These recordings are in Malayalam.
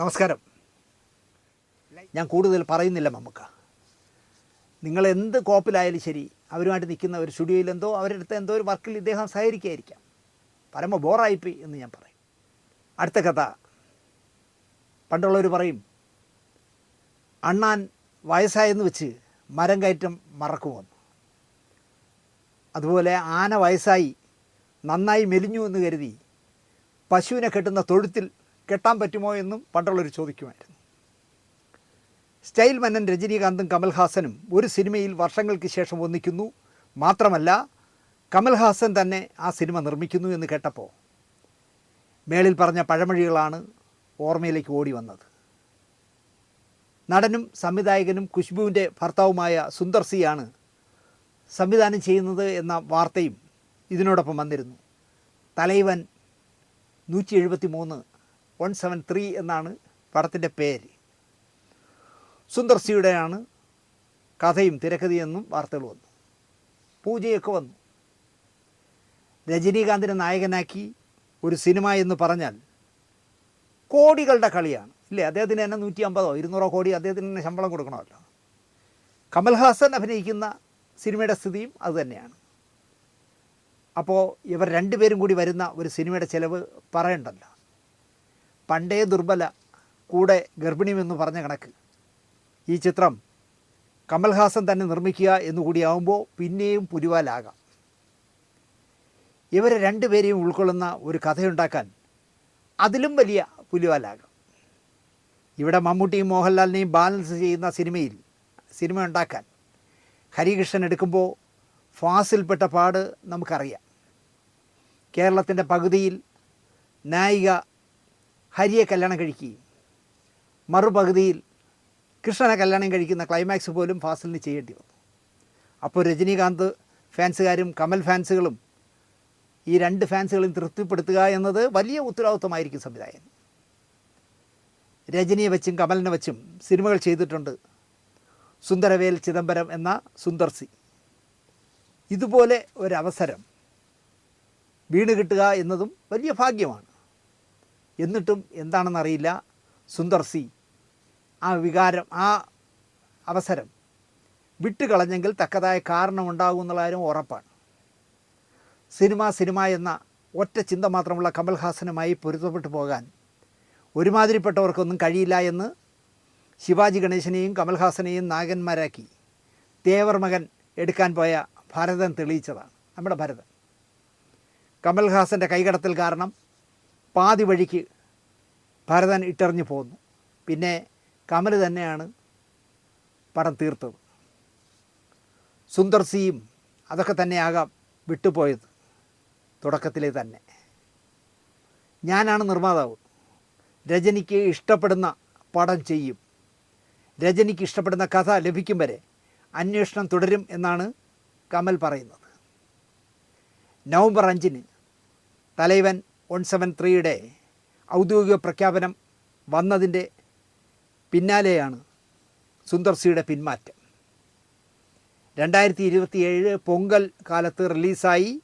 നമസ്കാരം. ഞാൻ കൂടുതൽ പറയുന്നില്ല മമ്മക്ക. നിങ്ങൾ എന്ത് കോപ്പിലായാലും ശരി അവരുമായിട്ട് നിൽക്കുന്ന ഒരു സ്റ്റുഡിയോയിൽ എന്തോ അവരുടെ അടുത്ത് എന്തോ ഒരു വർക്കിൽ ഇദ്ദേഹം സഹകരിക്കായിരിക്കാം പരമ ബോറായിപ്പോയി എന്ന് ഞാൻ പറയും. അടുത്ത കഥ. പണ്ടുള്ളവർ പറയും അണ്ണാൻ വയസ്സായെന്ന് വെച്ച് മരം കയറ്റം മറക്കുമെന്ന് അതുപോലെ ആന വയസ്സായി നന്നായി മെലിഞ്ഞു എന്ന് കരുതി പശുവിനെ കെട്ടുന്ന തൊഴുത്തിൽ കെട്ടാൻ പറ്റുമോ എന്നും പണ്ടുള്ളവർ ചോദിക്കുമായിരുന്നു. സ്റ്റൈൽ മന്നൻ രജനീകാന്തും കമൽഹാസനും ഒരു സിനിമയിൽ വർഷങ്ങൾക്ക് ശേഷം ഒന്നിക്കുന്നു. മാത്രമല്ല കമൽഹാസൻ തന്നെ ആ സിനിമ നിർമ്മിക്കുന്നു എന്ന് കേട്ടപ്പോൾ മേളിൽ പറഞ്ഞ പഴമൊഴികളാണ് ഓർമ്മയിലേക്ക് ഓടി വന്നത്. നടനും സംവിധായകനും ഖുശ്ബുവിന്റെ ഭർത്താവുമായ സുന്ദർ സിയാണ് സംവിധാനം ചെയ്യുന്നത് എന്ന വാർത്തയും ഇതിനോടൊപ്പം വന്നിരുന്നു. തലൈവൻ നൂറ്റി എഴുപത്തി മൂന്ന് വൺ സെവൻ ത്രീ എന്നാണ് പടത്തിന്റെ പേര്. സുന്ദർ സിയുടെയാണ് കഥയും തിരക്കഥയെന്നും വാർത്തകൾ വന്നു. പൂജയൊക്കെ വന്നു. രജനീകാന്തിനെ നായകനാക്കി ഒരു സിനിമ എന്ന് പറഞ്ഞാൽ കോടികളുടെ കളിയാണ്. ഇല്ലേ? അദ്ദേഹത്തിന് തന്നെ നൂറ്റി അമ്പതോ ഇരുന്നൂറോ കോടി അദ്ദേഹത്തിന് തന്നെ ശമ്പളം കൊടുക്കണമല്ലോ. കമൽഹാസൻ അഭിനയിക്കുന്ന സിനിമയുടെ സ്ഥിതിയും അതുതന്നെയാണ് അപ്പോൾ ഇവർ രണ്ടുപേരും കൂടി വരുന്ന ഒരു സിനിമയുടെ ചിലവ് പറയണ്ടല്ലോ. പണ്ടേ ദുർബല കൂടെ ഗർഭിണിയെന്ന് പറഞ്ഞ കണക്ക്. ഈ ചിത്രം കമൽഹാസൻ തന്നെ നിർമ്മിക്കുക എന്നുകൂടിയാവുമ്പോൾ പിന്നെയും പുലിവാലാകാം ഇവരെ രണ്ടുപേരെയും ഉൾക്കൊള്ളുന്ന ഒരു കഥയുണ്ടാക്കാൻ അതിലും വലിയ പുലിവാലാകാം. ഇവിടെ മമ്മൂട്ടിയും മോഹൻലാലിനെയും ബാലൻസ് ചെയ്യുന്ന സിനിമയിൽ സിനിമ ഉണ്ടാക്കാൻ ഹരികൃഷ്ണൻ എടുക്കുമ്പോൾ ഫാസിൽപ്പെട്ട പാട് നമുക്കറിയാം. കേരളത്തിന്റെ പകുതിയിൽ നായിക ഹരിയെ കല്യാണം കഴിക്കുകയും മറുപകുതിയിൽ കൃഷ്ണനെ കല്യാണം കഴിക്കുന്ന ക്ലൈമാക്സ് പോലും ഫാസിലിന് ചെയ്യേണ്ടി വന്നു. അപ്പോൾ രജനീകാന്ത് ഫാൻസുകാരും കമൽ ഫാൻസുകളും ഈ രണ്ട് ഫാൻസുകളും തൃപ്തിപ്പെടുത്തുക എന്നത് വലിയ ഉത്തരവാദിത്വമായിരിക്കും സംവിധായകൻ രജനിയെ വെച്ചും കമലിനെ വെച്ചും സിനിമകൾ ചെയ്തിട്ടുണ്ട് സുന്ദരവേൽ ചിദംബരം എന്ന സുന്ദർസി ഇതുപോലെ ഒരവസരം വീണ് കിട്ടുക എന്നതും വലിയ ഭാഗ്യമാണ്. എന്നിട്ടും എന്താണെന്നറിയില്ല. സുന്ദർ സി. ആ വികാരം ആ അവസരം വിട്ടുകളഞ്ഞെങ്കിൽ തക്കതായ കാരണം കാരണമുണ്ടാകും എന്നുള്ള കാര്യം ഉറപ്പാണ്. സിനിമ സിനിമ എന്ന ഒറ്റ ചിന്ത മാത്രമുള്ള കമൽഹാസനുമായി പൊരുത്തപ്പെട്ടു പോകാൻ ഒരുമാതിരിപ്പെട്ടവർക്കൊന്നും കഴിയില്ല എന്ന് ശിവാജി ഗണേശനെയും കമൽഹാസനെയും നാഗന്മാരാക്കി തേവർ മകൻ എടുക്കാൻ പോയ ഭരതൻ തെളിയിച്ചതാണ്. നമ്മുടെ ഭരതൻ. കമൽഹാസന്റെ കൈകടത്തിൽ കാരണം പാതി വഴിക്ക് ഭരതൻ ഇട്ടെറിഞ്ഞു പോന്നു. പിന്നെ കമൽ തന്നെയാണ് പടം തീർത്തത്. സുന്ദർ സിയും അതൊക്കെ തന്നെയാകാം വിട്ടുപോയത് തുടക്കത്തിലെ തന്നെ. ഞാനാണ് നിർമ്മാതാവ്. രജനിക്ക് ഇഷ്ടപ്പെടുന്ന പടം ചെയ്യും. രജനിക്ക് ഇഷ്ടപ്പെടുന്ന കഥ ലഭിക്കും വരെ അന്വേഷണം തുടരും എന്നാണ് കമൽ പറയുന്നത്. നവംബർ അഞ്ചിന് തലൈവൻ വൺ സെവൻ ത്രീയുടെ ഔദ്യോഗിക പ്രഖ്യാപനം വന്നതിന്റെ പിന്നാലെയാണ് സുന്ദർ സിയുടെ പിന്മാറ്റം. രണ്ടായിരത്തി ഇരുപത്തിയേഴ് പൊങ്കൽ കാലത്ത് റിലീസായി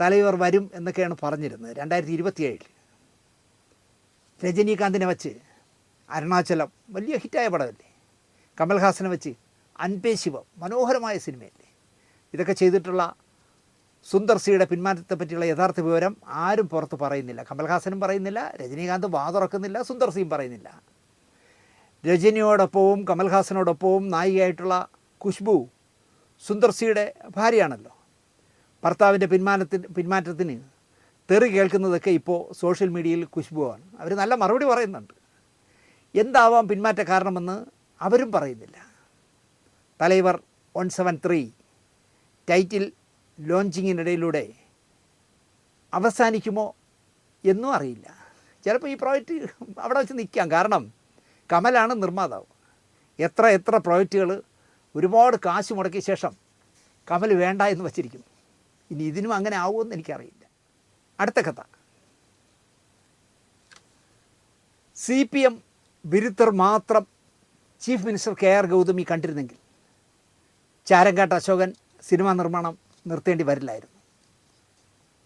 തലൈവർ വരും എന്നൊക്കെയാണ് പറഞ്ഞിരുന്നത് രണ്ടായിരത്തി ഇരുപത്തിയേഴിൽ രജനീകാന്തിനെ വച്ച് അരുണാചലം വലിയ ഹിറ്റായ പടമല്ലേ? കമൽഹാസനെ വെച്ച് അൻപേ ശിവം മനോഹരമായ സിനിമയല്ലേ? ഇതൊക്കെ ചെയ്തിട്ടുള്ള സുന്ദർ സിയുടെ പിന്മാറ്റത്തെ പറ്റിയുള്ള യഥാർത്ഥ വിവരം ആരും പുറത്ത് പറയുന്നില്ല. കമൽഹാസനും പറയുന്നില്ല രജനീകാന്ത് വാതുറക്കുന്നില്ല സുന്ദർ സിയും പറയുന്നില്ല. രജനിയോടൊപ്പവും കമൽഹാസനോടൊപ്പവും നായികയായിട്ടുള്ള ഖുഷ്ബു സുന്ദർ സിയുടെ ഭാര്യയാണല്ലോ. ഭർത്താവിന്റെ പിന്മാനത്തിന് പിന്മാറ്റത്തിന് തെറി കേൾക്കുന്നതൊക്കെ ഇപ്പോൾ സോഷ്യൽ മീഡിയയിൽ ഖുഷ്ബുവാണ് അവർ നല്ല മറുപടി പറയുന്നുണ്ട്. എന്താവാം പിന്മാറ്റ കാരണമെന്ന് അവരും പറയുന്നില്ല. Thalaivar one seven three. Title ലോഞ്ചിങ്ങിനിടയിലൂടെ അവസാനിക്കുമോ എന്നും അറിയില്ല. ചിലപ്പോൾ ഈ പ്രോജക്റ്റ് അവിടെ വെച്ച് നിൽക്കാം. കാരണം കമലാണ് നിർമ്മാതാവ്. എത്ര എത്ര പ്രോജക്റ്റുകൾ ഒരുപാട് കാശ് മുടക്കിയ ശേഷം കമൽ വേണ്ട എന്ന് വച്ചിരിക്കുന്നു ഇനി ഇതിനും അങ്ങനെ ആവുമെന്ന് എനിക്കറിയില്ല. അടുത്ത കഥ. സി പി എം വിരുദ്ധർ മാത്രം chief minister K R Gauthami കണ്ടിരുന്നെങ്കിൽ. Charankattu Ashokan cinema നിർമ്മാണം നിർത്തേണ്ടി വരില്ലായിരുന്നു.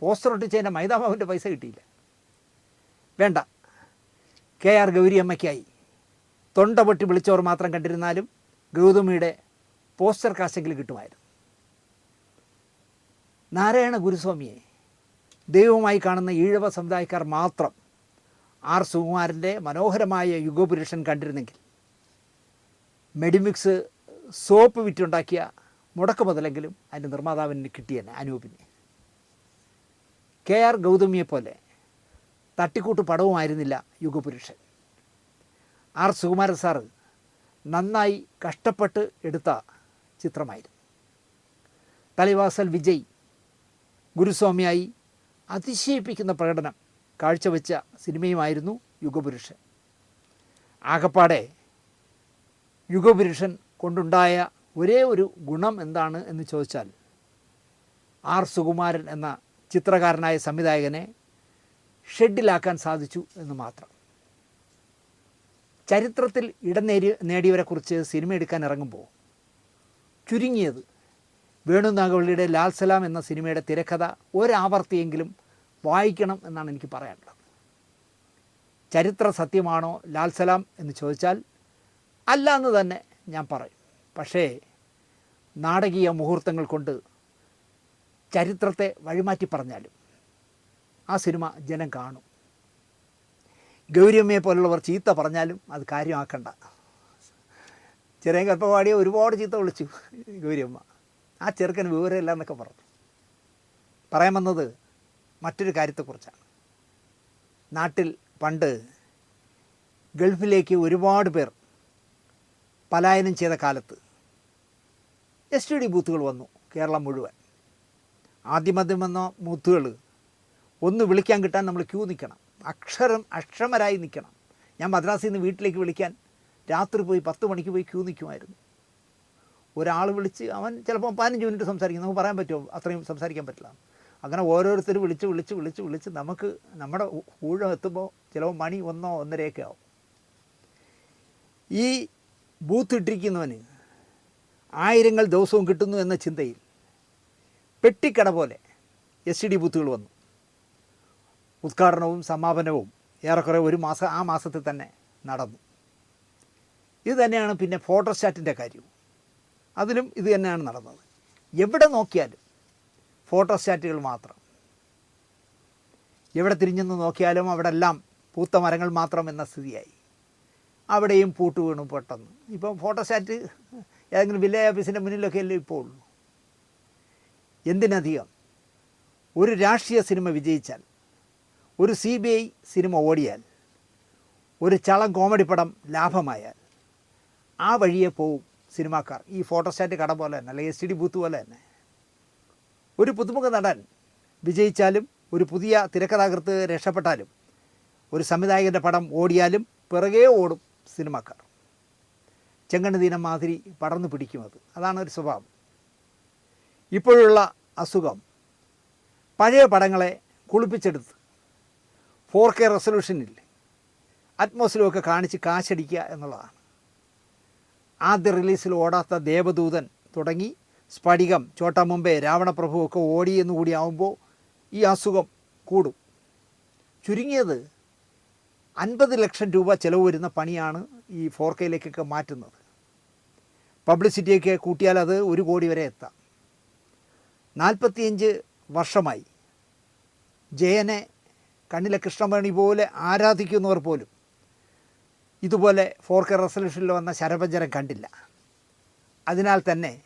പോസ്റ്റർ ഒട്ടിച്ചതിന്റെ മൈതാമാവിന്റെ പൈസ കിട്ടിയില്ല. വേണ്ട. കെ ആർ ഗൗരിയമ്മയ്ക്കായി. തൊണ്ട പൊട്ടി വിളിച്ചവർ മാത്രം കണ്ടിരുന്നാലും ഗൗതമിയുടെ പോസ്റ്റർ കാശെങ്കിലും കിട്ടുമായിരുന്നു. നാരായണ ഗുരുസ്വാമിയെ ദൈവമായി കാണുന്ന ഈഴവ സമുദായക്കാർ മാത്രം ആർ സുകുമാരന്റെ മനോഹരമായ യുഗപുരുഷൻ കണ്ടിരുന്നെങ്കിൽ മെഡിമിക്സ് സോപ്പ് വിറ്റുണ്ടാക്കിയ മുടക്ക് മുതലെങ്കിലും അതിന്റെ നിർമ്മാതാവിന് കിട്ടിയെന്നെ അനൂപിന്. കെ ആർ ഗൗതമിയെപ്പോലെ തട്ടിക്കൂട്ട് പടവുമായിരുന്നില്ല യുഗപുരുഷൻ. ആർ സുകുമാരൻ സാറ് നന്നായി കഷ്ടപ്പെട്ട് എടുത്ത ചിത്രമായിരുന്നു. തലിവാസൽ വിജയ് ഗുരുസ്വാമിയായി അതിശയിപ്പിക്കുന്ന പ്രകടനം കാഴ്ചവെച്ച സിനിമയുമായിരുന്നു യുഗപുരുഷൻ. ആകപ്പാടെ യുഗപുരുഷൻ കൊണ്ടുണ്ടായ ഒരേ ഒരു ഗുണം എന്താണ് എന്ന് ചോദിച്ചാൽ ആർ സുകുമാരൻ എന്ന ചിത്രകാരനായ സംവിധായകനെ ഷെഡിലാക്കാൻ സാധിച്ചു എന്ന് മാത്രം. ചരിത്രത്തിൽ ഇടം നേടി നേടിയവരെക്കുറിച്ച് സിനിമ എടുക്കാൻ ഇറങ്ങുമ്പോൾ ചുരുങ്ങിയത് വേണു നാഗവള്ളിയുടെ ലാൽ സലാം എന്ന സിനിമയുടെ തിരക്കഥ ഒരാവർത്തിയെങ്കിലും വായിക്കണം എന്നാണ് എനിക്ക് പറയാനുള്ളത്. ചരിത്ര സത്യമാണോ ലാൽ സലാം എന്ന് ചോദിച്ചാൽ അല്ല എന്ന് തന്നെ ഞാൻ പറയും. പക്ഷേ നാടകീയ മുഹൂർത്തങ്ങൾ കൊണ്ട് ചരിത്രത്തെ വഴിമാറ്റി പറഞ്ഞാലും ആ സിനിമ ജനം കാണും. ഗൗരിയമ്മയെ പോലുള്ളവർ ചീത്ത പറഞ്ഞാലും അത് കാര്യമാക്കണ്ട. ചെറിയ കൽപ്പവാടിയെ ഒരുപാട് ചീത്ത വിളിച്ചു ഗൗരിയമ്മ. ആ ചെറുക്കന് വിവരമില്ല എന്നൊക്കെ പറഞ്ഞു. പറയാൻ വന്നത് മറ്റൊരു കാര്യത്തെക്കുറിച്ചാണ്. നാട്ടിൽ പണ്ട് ഗൾഫിലേക്ക് ഒരുപാട് പേർ പലായനം ചെയ്ത കാലത്ത് എസ് ടി ഡി ബൂത്തുകൾ വന്നു കേരളം മുഴുവൻ. ആദ്യമാദ്യം വന്ന ബൂത്തുകൾ ഒന്ന് വിളിക്കാൻ കിട്ടാൻ നമ്മൾ ക്യൂ നിൽക്കണം. അക്ഷരം അക്ഷമരായി നിൽക്കണം. ഞാൻ മദ്രാസിൽ നിന്ന് വീട്ടിലേക്ക് വിളിക്കാൻ രാത്രി പോയി പത്ത് മണിക്ക് പോയി ക്യൂ നിൽക്കുമായിരുന്നു. ഒരാൾ വിളിച്ച് അവൻ ചിലപ്പോൾ പതിനഞ്ച് മിനിറ്റ് സംസാരിക്കും. നമുക്ക് പറയാൻ പറ്റുമോ? അത്രയും സംസാരിക്കാൻ പറ്റില്ല. അങ്ങനെ ഓരോരുത്തർ വിളിച്ച് വിളിച്ച് വിളിച്ച് വിളിച്ച് നമുക്ക് നമ്മുടെ ഊഴം എത്തുമ്പോൾ ചിലപ്പോൾ മണി ഒന്നോ ഒന്നരയൊക്കെ ആവും. ഈ ബൂത്ത് ഇട്ടിരിക്കുന്നവന് ആയിരങ്ങൾ ദിവസവും കിട്ടുന്നു എന്ന ചിന്തയിൽ പെട്ടിക്കട പോലെ എസ് ഡി ബൂത്തുകൾ വന്നു. ഉദ്ഘാടനവും സമാപനവും ഏറെക്കുറെ ഒരു മാസം ആ മാസത്തിൽ തന്നെ നടന്നു. ഇത് തന്നെയാണ് പിന്നെ ഫോട്ടോസ്റ്റാറ്റിന്റെ കാര്യവും. അതിലും ഇത് തന്നെയാണ് നടന്നത്. എവിടെ നോക്കിയാലും ഫോട്ടോസ്റ്റാറ്റുകൾ മാത്രം. എവിടെ തിരിഞ്ഞെന്ന് നോക്കിയാലും അവിടെ എല്ലാം പൂത്ത മരങ്ങൾ മാത്രം എന്ന സ്ഥിതിയായി. അവിടെയും പൂട്ട് വീണു പെട്ടെന്ന്. ഇപ്പം ഫോട്ടോസ്റ്റാറ്റ് ഏതെങ്കിലും വില്ലേജ് ഓഫീസിന്റെ മുന്നിലൊക്കെ അല്ലേ ഇപ്പോൾ ഉള്ളൂ എന്തിനധികം? ഒരു രാഷ്ട്രീയ സിനിമ വിജയിച്ചാൽ ഒരു സി ബി ഐ സിനിമ ഓടിയാൽ ഒരു ചളം കോമഡി പടം ലാഭമായാൽ ആ വഴിയെ പോവും സിനിമാക്കാർ. ഈ ഫോട്ടോസ്റ്റാറ്റ് കട പോലെ തന്നെ അല്ലെങ്കിൽ എസ് ടി ഡി ബൂത്ത് പോലെ തന്നെ. ഒരു പുതുമുഖ നടൻ വിജയിച്ചാലും ഒരു പുതിയ തിരക്കഥാകൃത്ത് രക്ഷപ്പെട്ടാലും ഒരു സംവിധായകന്റെ പടം ഓടിയാലും പിറകെ ഓടും. സിനിമാക്കാർ. ചെങ്കണ്ണ് ദീനം മാതിരി പടർന്നു പിടിക്കും അത്. അതാണ് ഒരു സ്വഭാവം. ഇപ്പോഴുള്ള അസുഖം. പഴയ പടങ്ങളെ കുളിപ്പിച്ചെടുത്ത് ഫോർ കെ റെസൊല്യൂഷനിൽ അറ്റ്മോസ്ഫിയറൊക്കെ കാണിച്ച് കാശടിക്കുക എന്നുള്ളതാണ്. ആദ്യ റിലീസിൽ ഓടാത്ത ദേവദൂതൻ തുടങ്ങി സ്ഫടികം ചോട്ടാ മുമ്പേ രാവണപ്രഭുവൊക്കെ ഓടി എന്ന് കൂടി ആവുമ്പോൾ ഈ അസുഖം കൂടും. ചുരുങ്ങിയത് അൻപത് ലക്ഷം രൂപ ചിലവ് വരുന്ന പണിയാണ് ഈ ഫോർ കെയിലേക്കൊക്കെ മാറ്റുന്നത്. പബ്ലിസിറ്റിയൊക്കെ കൂട്ടിയാൽ അത് ഒരു കോടി വരെ എത്താം. നാൽപ്പത്തിയഞ്ച് വർഷമായി ജയനെ കണ്ണിലെ കൃഷ്ണമണി പോലെ ആരാധിക്കുന്നവർ പോലും ഇതുപോലെ ഫോർ കെ റെസൊല്യൂഷനിൽ വന്ന ശരപഞ്ചരം കണ്ടില്ല. അതിനാൽ തന്നെ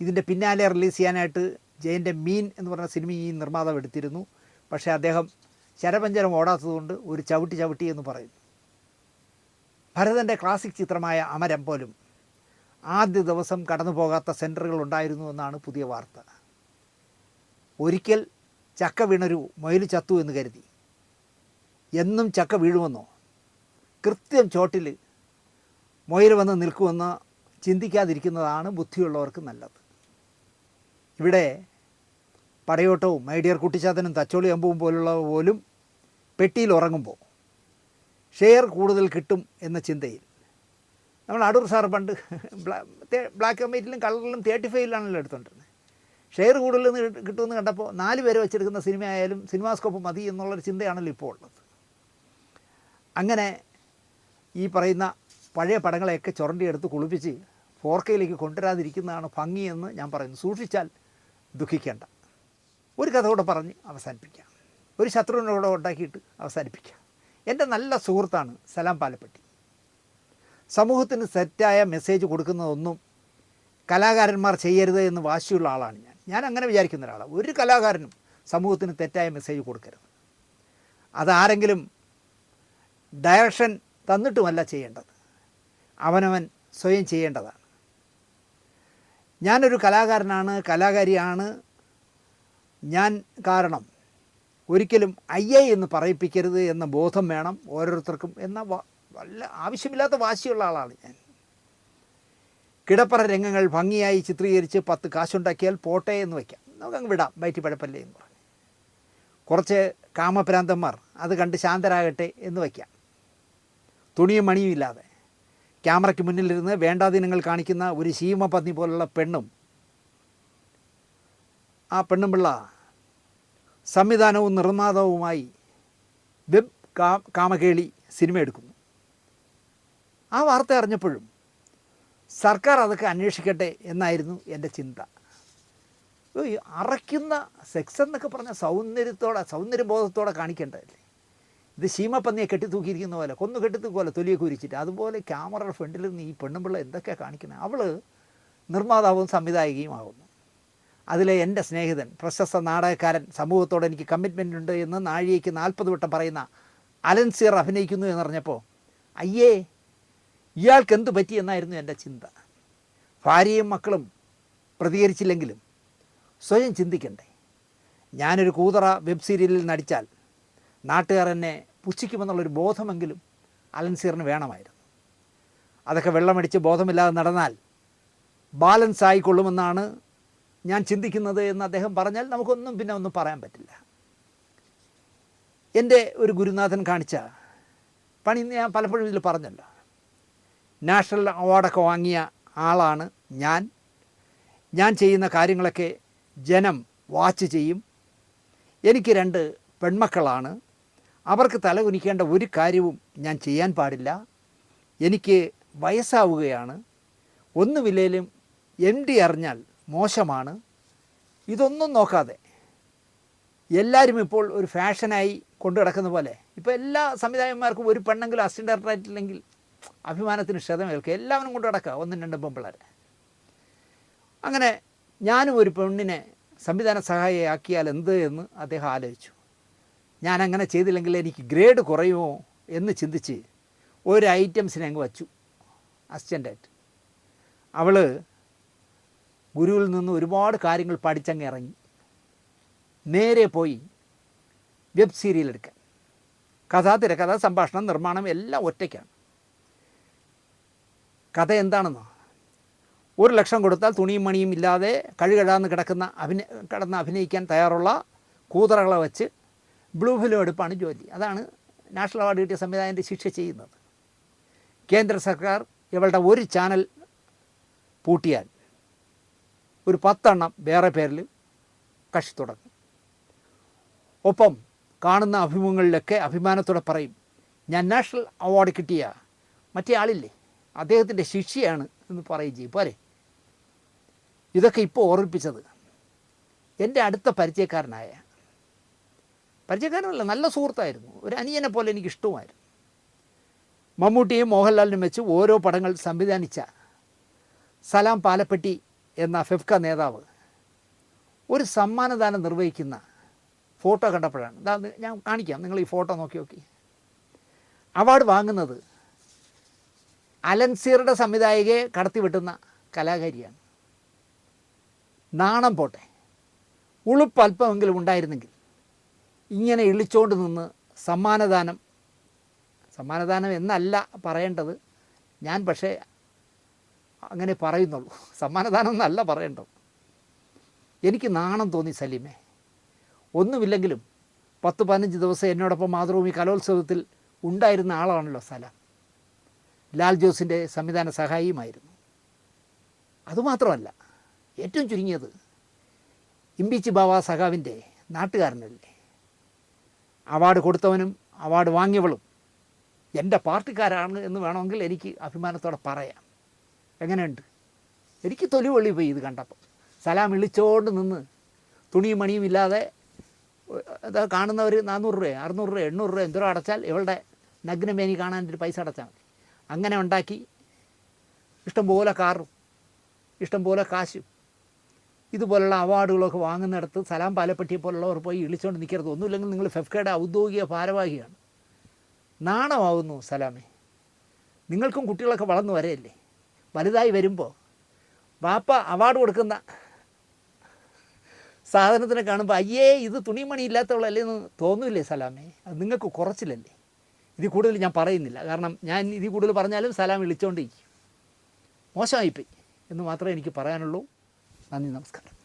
ഇതിന്റെ പിന്നാലെ റിലീസ് ചെയ്യാനായിട്ട് ജയന്റെ മീൻ എന്ന് പറഞ്ഞ സിനിമ ഈ നിർമ്മാതാവ് എടുത്തിരുന്നു. പക്ഷേ അദ്ദേഹം ശരപഞ്ചരം ഓടാത്തതുകൊണ്ട് ഒരു ചവിട്ടി ചവിട്ടി എന്ന് പറയും. ഭരതന്റെ ക്ലാസിക് ചിത്രമായ അമരം പോലും ആദ്യ ദിവസം കടന്നു പോകാത്ത സെന്ററുകൾ ഉണ്ടായിരുന്നു എന്നാണ് പുതിയ വാർത്ത. ഒരിക്കൽ ചക്ക വീണൊരു മൊയിൽ ചത്തു എന്ന് കരുതി. എന്നും ചക്ക വീഴുമെന്നോ? കൃത്യം ചോട്ടിൽ മൊയിൽ വന്ന് നിൽക്കുമെന്ന് ചിന്തിക്കാതിരിക്കുന്നതാണ് ബുദ്ധിയുള്ളവർക്ക് നല്ലത്. ഇവിടെ പടയോട്ടവും മൈഡിയർ കുട്ടിച്ചാത്തനും തച്ചോളി അമ്പവും പോലുള്ളവ പോലും പെട്ടിയിൽ ഉറങ്ങുമ്പോൾ ഷെയർ കൂടുതൽ കിട്ടും എന്ന ചിന്തയിൽ. നമ്മൾ അടൂർ സാർ പണ്ട് ബ്ലാക്ക് ആൻഡ് വൈറ്റിലും കളറിലും തേർട്ടി ഫൈവിലാണല്ലോ എടുത്തോണ്ടിരുന്നത് ഷെയർ കൂടുതൽ കിട്ടുമെന്ന് കണ്ടപ്പോൾ നാല് പേര് വെച്ചെടുക്കുന്ന സിനിമ ആയാലും സിനിമാസ്കോപ്പ് മതി എന്നുള്ളൊരു ചിന്തയാണല്ലോ ഇപ്പോൾ ഉള്ളത്. അങ്ങനെ ഈ പറയുന്ന പഴയ പടങ്ങളെയൊക്കെ ചുരണ്ടിയെടുത്ത് കുളിപ്പിച്ച് ഫോർക്കയിലേക്ക് കൊണ്ടുവരാതിരിക്കുന്നതാണ് ഭംഗിയെന്ന് ഞാൻ പറയുന്നു. സൂക്ഷിച്ചാൽ ദുഃഖിക്കേണ്ട. ഒരു കഥ കൂടെ പറഞ്ഞ് അവസാനിപ്പിക്കാം. ഒരു ശത്രുവിനോട് ഉണ്ടാക്കിയിട്ട് അവസാനിപ്പിക്കാം എന്റെ നല്ല സുഹൃത്താണ് സലാം പാലപ്പെട്ടി. സമൂഹത്തിന് സെറ്റായ മെസ്സേജ് കൊടുക്കുന്നതൊന്നും കലാകാരന്മാർ ചെയ്യരുത് എന്ന് വാശിയുള്ള ആളാണ് ഞാൻ. ഞാൻ അങ്ങനെ വിചാരിക്കുന്ന ഒരാളാണ്. ഒരു കലാകാരനും സമൂഹത്തിന് തെറ്റായ മെസ്സേജ് കൊടുക്കരുത്. അതാരെങ്കിലും ഡയറക്ഷൻ തന്നിട്ടുമല്ല ചെയ്യേണ്ടത്. അവനവൻ സ്വയം ചെയ്യേണ്ടതാണ്. ഞാനൊരു കലാകാരനാണ് കലാകാരിയാണ്. ഞാൻ കാരണം ഒരിക്കലും അയ്യേ എന്ന് പറയിപ്പിക്കരുത് എന്ന ബോധം വേണം ഓരോരുത്തർക്കും എന്ന വല്ല ആവശ്യമില്ലാത്ത വാശിയുള്ള ആളാണ് ഞാൻ. കിടപ്പറ രംഗങ്ങൾ ഭംഗിയായി ചിത്രീകരിച്ച് പത്ത് കാശുണ്ടാക്കിയാൽ പോട്ടെ എന്ന് വയ്ക്കാം. നമുക്കങ്ങ് വിടാം വയറ്റി പഴപ്പല്ലേ എന്ന് പറഞ്ഞു. കുറച്ച് കാമഭ്രാന്തന്മാർ അത് കണ്ട് ശാന്തരാകട്ടെ എന്ന് വയ്ക്കാം. തുണിയും മണിയും ഇല്ലാതെ. ക്യാമറയ്ക്ക് മുന്നിലിരുന്ന് വേണ്ടാദിനങ്ങൾ കാണിക്കുന്ന ഒരു ശീമപത്നി പോലുള്ള പെണ്ണും. ആ പെണ്ണും പിള്ള സംവിധാനവും നിർമ്മാതാവുമായി വെബ് കാ കാമകേളി സിനിമ എടുക്കുന്നു. ആ വാർത്ത അറിഞ്ഞപ്പോഴും സർക്കാർ അതൊക്കെ അന്വേഷിക്കട്ടെ എന്നായിരുന്നു എന്റെ ചിന്ത. ഈ അറയ്ക്കുന്ന സെക്സ് എന്നൊക്കെ പറഞ്ഞ സൗന്ദര്യത്തോടെ സൗന്ദര്യബോധത്തോടെ കാണിക്കേണ്ടതല്ലേ? ഇത് ശീമപ്പന്നിയെ കെട്ടിത്തൂക്കിയിരിക്കുന്ന പോലെ കൊന്നു കെട്ടിത്തൂക്കുക പോലെ തൊലിയെ കുരിച്ചിട്ട് അതുപോലെ ക്യാമറയുടെ ഫ്രണ്ടിൽ നിന്ന് ഈ പെണ്ണുമ്പിള്ള എന്തൊക്കെയാണ് കാണിക്കുന്നത്? അവൾ നിർമ്മാതാവും സംവിധായകയും ആകുന്നു അതിലെ എന്റെ സ്നേഹിതൻ പ്രശസ്ത നാടകക്കാരൻ സമൂഹത്തോട് എനിക്ക് കമ്മിറ്റ്മെന്റ് ഉണ്ട് എന്ന് നാഴികയ്ക്ക് നാൽപ്പത് വട്ടം പറയുന്ന അലൻസിയർ അഭിനയിക്കുന്നു എന്നറിഞ്ഞപ്പോൾ അയ്യേ ഇയാൾക്ക് എന്ത് പറ്റി എന്നായിരുന്നു എന്റെ ചിന്ത. ഭാര്യയും മക്കളും പ്രതികരിച്ചില്ലെങ്കിലും സ്വയം ചിന്തിക്കണ്ടേ. ഞാനൊരു കൂതറ വെബ് സീരിയലിൽ നടിച്ചാൽ നാട്ടുകാർ എന്നെ പുച്ഛിക്കുമെന്നുള്ളൊരു ബോധമെങ്കിലും അലൻസീറിന് വേണമായിരുന്നു. അതൊക്കെ വെള്ളമടിച്ച് ബോധമില്ലാതെ നടന്നാൽ ബാലൻസ് ആയിക്കൊള്ളുമെന്നാണ് ഞാൻ ചിന്തിക്കുന്നത് എന്ന് അദ്ദേഹം പറഞ്ഞാൽ നമുക്കൊന്നും പിന്നെ ഒന്നും പറയാൻ പറ്റില്ല. എന്റെ ഒരു ഗുരുനാഥൻ കാണിച്ച പണി ഞാൻ പലപ്പോഴും ഇതിൽ പറഞ്ഞല്ലോ. നാഷണൽ അവാർഡൊക്കെ വാങ്ങിയ ആളാണ് ഞാൻ. ഞാൻ ചെയ്യുന്ന കാര്യങ്ങളൊക്കെ ജനം വാച്ച് ചെയ്യും. എനിക്ക് രണ്ട് പെൺമക്കളാണ്. അവർക്ക് തലകുനിക്കേണ്ട ഒരു കാര്യവും ഞാൻ ചെയ്യാൻ പാടില്ല. എനിക്ക് വയസ്സാവുകയാണ്. ഒന്നുമില്ലേലും എം ഡി അറിഞ്ഞാൽ മോശമാണ്. ഇതൊന്നും നോക്കാതെ എല്ലാവരും ഇപ്പോൾ ഒരു ഫാഷനായി കൊണ്ടു കിടക്കുന്ന പോലെ. ഇപ്പോൾ എല്ലാ സംവിധായകന്മാർക്കും ഒരു പെണ്ണെങ്കിലും അസിസ്റ്റന്റ് ഡയറക്ടറായിട്ടില്ലെങ്കിൽ അഭിമാനത്തിന് ക്ഷതമേൽക്കുക. എല്ലാവരും കൊണ്ട് കിടക്കുക ഒന്നും രണ്ടും പെൺപിള്ളേരെ. അങ്ങനെ ഞാനും ഒരു പെണ്ണിനെ സംവിധാന സഹായിയാക്കിയാൽ എന്ത് എന്ന് അദ്ദേഹം ആലോചിച്ചു. ഞാൻ അങ്ങനെ ചെയ്തില്ലെങ്കിൽ എനിക്ക് ഗ്രേഡ് കുറയുമോ എന്ന് ചിന്തിച്ച് ഒരു ഐറ്റംസിനെ അങ്ങ് വച്ചു. അസിസ്റ്റന്റായിട്ട് അവൾ ഗുരുവിൽ നിന്ന് ഒരുപാട് കാര്യങ്ങൾ പഠിച്ചങ്ങ് ഇറങ്ങി. നേരെ പോയി വെബ് സീരിയൽ എടുക്കാൻ. കഥാ തിരക്കഥ സംഭാഷണം നിർമ്മാണം എല്ലാം ഒറ്റയ്ക്കാണ്. കഥ എന്താണെന്നോ? ഒരു ലക്ഷം കൊടുത്താൽ തുണിയും മണിയും ഇല്ലാതെ കഴുകഴാന്ന് കിടക്കുന്ന അഭിന കിടന്ന് അഭിനയിക്കാൻ തയ്യാറുള്ള കൂതറകളെ വെച്ച് ബ്ലൂ ഫിലിം എടുപ്പാണ് ജോലി. അതാണ് നാഷണൽ അവാർഡ് കിട്ടിയ സംവിധായകന്റെ ശിക്ഷ ചെയ്യുന്നത്. കേന്ദ്ര സർക്കാർ ഇവളുടെ ഒരു ചാനൽ പൂട്ടിയാൽ ഒരു പത്തെണ്ണം വേറെ പേരിൽ കക്ഷി തുടങ്ങും. ഒപ്പം കാണുന്ന അഭിമുഖങ്ങളിലൊക്കെ അഭിമാനത്തോടെ പറയും ഞാൻ നാഷണൽ അവാർഡ് കിട്ടിയ മറ്റേ ആളില്ലേ? അദ്ദേഹത്തിന്റെ ശിക്ഷയാണ് എന്ന് പറയും ചെയ്യും. പോരെ ഇതൊക്കെ ഇപ്പോൾ ഓർമ്മിപ്പിച്ചത് എന്റെ അടുത്ത പരിചയക്കാരനായ പരിചയക്കാരനല്ല നല്ല സുഹൃത്തായിരുന്നു. ഒരു അനിയനെ പോലെ എനിക്ക് ഇഷ്ടവുമായിരുന്നു. മമ്മൂട്ടിയും മോഹൻലാലിനും വെച്ച് ഓരോ പടങ്ങൾ സംവിധാനിച്ച സലാം പാലപ്പെട്ടി എന്ന ഫെഫ്ക നേതാവ് ഒരു സമ്മാനദാനം നിർവഹിക്കുന്ന ഫോട്ടോ കണ്ടപ്പോഴാണ്. ഇതാ ഞാൻ കാണിക്കാം. നിങ്ങൾ ഈ ഫോട്ടോ നോക്കി നോക്കി. അവാർഡ് വാങ്ങുന്നത് അലൻസീറുടെ സംവിധായകയെ കടത്തിവിട്ടുന്ന കലാകാരിയാണ്. നാണം പോട്ടെ. ഉളുപ്പ് അല്പമെങ്കിലും ഉണ്ടായിരുന്നെങ്കിൽ ഇങ്ങനെ ഇളിച്ചോണ്ട് നിന്ന് സമ്മാനദാനം സമ്മാനദാനം എന്നല്ല പറയേണ്ടത്. ഞാൻ പക്ഷേ അങ്ങനെ പറയുന്നുള്ളൂ. സമ്മാനദാനം എന്നല്ല പറയേണ്ടത്. എനിക്ക് നാണം തോന്നി സലീമേ. ഒന്നുമില്ലെങ്കിലും പത്ത് പതിനഞ്ച് ദിവസം എന്നോടൊപ്പം മാതൃഭൂമി കലോത്സവത്തിൽ ഉണ്ടായിരുന്ന ആളാണല്ലോ സല. ലാൽ ജോസിന്റെ സംവിധാന സഹായിയുമായിരുന്നു. അതുമാത്രമല്ല ഏറ്റവും ചുരുങ്ങിയത് ഇമ്പിച്ചി ബാവ സഖാവിന്റെ നാട്ടുകാരനല്ലേ. അവാർഡ് കൊടുത്തവനും അവാർഡ് വാങ്ങിയവളും എന്റെ പാർട്ടിക്കാരാണ് എന്ന് വേണമെങ്കിൽ എനിക്ക് അഭിമാനത്തോടെ പറയാം. എങ്ങനെയുണ്ട്? എനിക്ക് തൊലി വെള്ളി പോയി ഇത് കണ്ടപ്പോൾ സലാം വിളിച്ചോണ്ട് നിന്ന് തുണിയും മണിയും ഇല്ലാതെ അത് കാണുന്നവർ നാനൂറ് രൂപ അറുന്നൂറ് രൂപ എണ്ണൂറ് രൂപ എന്തോ അടച്ചാൽ ഇവളുടെ നഗ്നമേനി കാണാൻ ഒരു പൈസ അടച്ചാൽ മതി. അങ്ങനെ ഉണ്ടാക്കി. ഇഷ്ടംപോലെ കാറും ഇഷ്ടംപോലെ കാശും. ഇതുപോലുള്ള അവാർഡുകളൊക്കെ വാങ്ങുന്നിടത്ത് സലാം പാലപ്പെട്ടിയെ പോലുള്ളവർ പോയി ഇളിച്ചുകൊണ്ട് നിൽക്കരുത് ഒന്നുമില്ലെങ്കിൽ നിങ്ങൾ ഫെഫ്കയുടെ ഔദ്യോഗിക ഭാരവാഹിയാണ്. നാണമാവുന്നു സലാമേ. നിങ്ങൾക്കും കുട്ടികളൊക്കെ വളർന്നു വരെയല്ലേ? വലുതായി വരുമ്പോൾ വാപ്പ അവാർഡ് കൊടുക്കുന്ന സാധനത്തിനെ കാണുമ്പോൾ അയ്യേ ഇത് തുണിമണി ഇല്ലാത്തവളല്ലേ എന്ന് തോന്നില്ലേ സലാമേ? അത് നിങ്ങൾക്ക് കുറച്ചില്ലല്ലേ ഇതിൽ കൂടുതൽ ഞാൻ പറയുന്നില്ല. കാരണം ഞാൻ ഇതിൽ കൂടുതൽ പറഞ്ഞാലും സലാം വിളിച്ചുകൊണ്ടിരിക്കും മോശമായിപ്പോയി എന്ന് മാത്രമേ എനിക്ക് പറയാനുള്ളൂ. നന്ദി നമസ്കാരം.